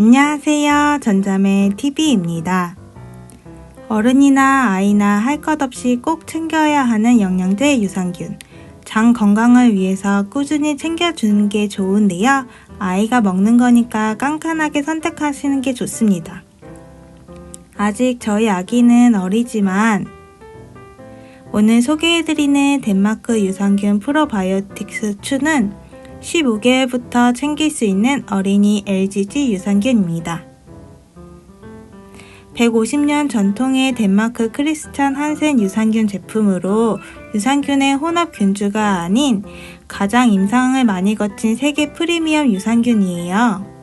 안녕하세요. 전자매 TV입니다. 어른이나 아이나 할 것 없이 꼭 챙겨야 하는 영양제 유산균. 장 건강을 위해서 꾸준히 챙겨주는 게 좋은데요. 아이가 먹는 거니까 깐깐하게 선택하시는 게 좋습니다. 아직 저희 아기는 어리지만 오늘 소개해드리는 덴마크 유산균 프로바이오틱스 2는 15개월부터 챙길 수 있는 어린이 LGG 유산균입니다. 150년 전통의 덴마크 크리스찬 한센 유산균 제품으로 유산균의 혼합 균주가 아닌 가장 임상을 많이 거친 세계 프리미엄 유산균이에요.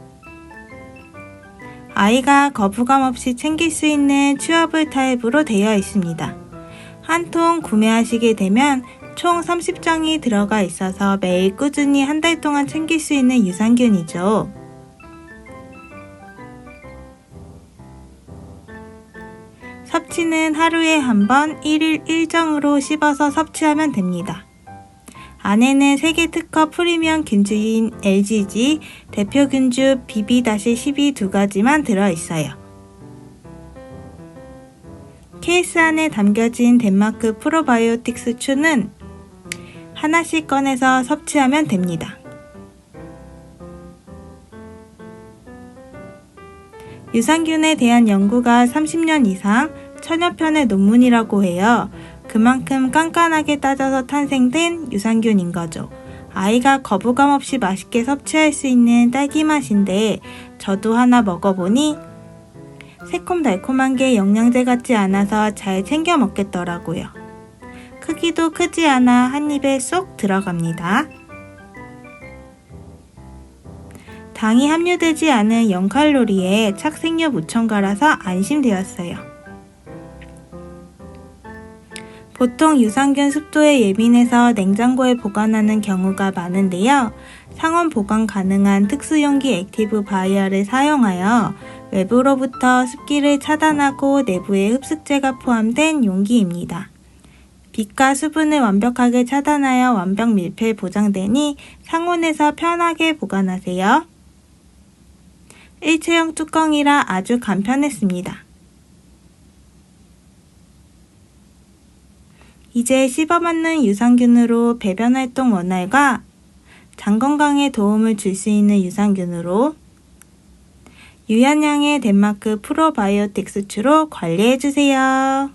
아이가 거부감 없이 챙길 수 있는 튜어블 타입으로 되어 있습니다. 한 통 구매하시게 되면 총 30장이 들어가 있어서 매일 꾸준히 한 달 동안 챙길 수 있는 유산균이죠. 섭취는 하루에 한 번 1일 1정으로 씹어서 섭취하면 됩니다. 안에는 세계 특허 프리미엄 균주인 LGG 대표 균주 BB-12 두 가지만 들어있어요. 케이스 안에 담겨진 덴마크 프로바이오틱스 추는 하나씩 꺼내서 섭취하면 됩니다. 유산균에 대한 연구가 30년 이상 천여 편의 논문이라고 해요. 그만큼 깐깐하게 따져서 탄생된 유산균인 거죠. 아이가 거부감 없이 맛있게 섭취할 수 있는 딸기 맛인데 저도 하나 먹어보니 새콤달콤한 게 영양제 같지 않아서 잘 챙겨 먹겠더라고요. 크기도 크지 않아 한 입에 쏙 들어갑니다. 당이 함유되지 않은 0칼로리에 착색료 무첨가라서 안심되었어요. 보통 유산균 습도에 예민해서 냉장고에 보관하는 경우가 많은데요. 상온 보관 가능한 특수용기 액티브 바이어를 사용하여 외부로부터 습기를 차단하고 내부에 흡습제가 포함된 용기입니다. 빛과 수분을 완벽하게 차단하여 완벽 밀폐 보장되니 상온에서 편하게 보관하세요. 일체형 뚜껑이라 아주 간편했습니다. 이제 씹어맞는 유산균으로 배변 활동 원활과 장 건강에 도움을 줄 수 있는 유산균으로 유연량의 덴마크 프로바이오틱스 추로 관리해주세요.